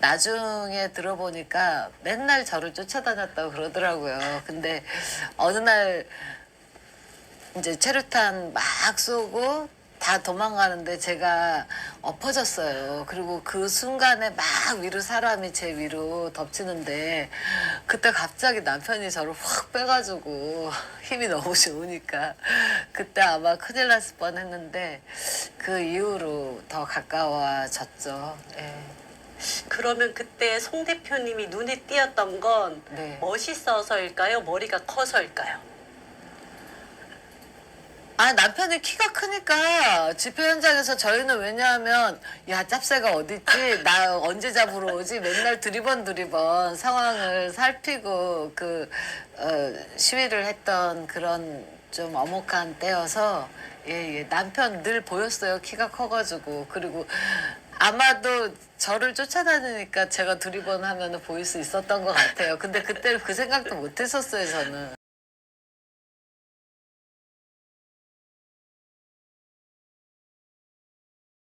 나중에 들어보니까 맨날 저를 쫓아다녔다고 그러더라고요. 근데 어느 날 이제 체류탄 막 쏘고 다 도망가는데 제가 엎어졌어요. 그리고 그 순간에 막 위로 사람이 제 위로 덮치는데 그때 갑자기 남편이 저를 확 빼가지고 힘이 너무 좋으니까 그때 아마 큰일 났을 뻔 했는데 그 이후로 더 가까워졌죠. 예. 그러면 그때 송 대표님이 눈에 띄었던 건 네. 멋있어서일까요? 머리가 커서일까요? 아 남편이 키가 크니까 집회 현장에서 저희는 왜냐하면 야 짭새가 어딨지 나 언제 잡으러 오지 맨날 두리번 두리번 상황을 살피고 그 어, 시위를 했던 그런 좀 엄혹한 때여서 예, 예 남편 늘 보였어요 키가 커가지고 그리고 아마도 저를 쫓아다니니까 제가 두리번 하면 보일 수 있었던 것 같아요. 근데 그때 그 생각도 못 했었어요 저는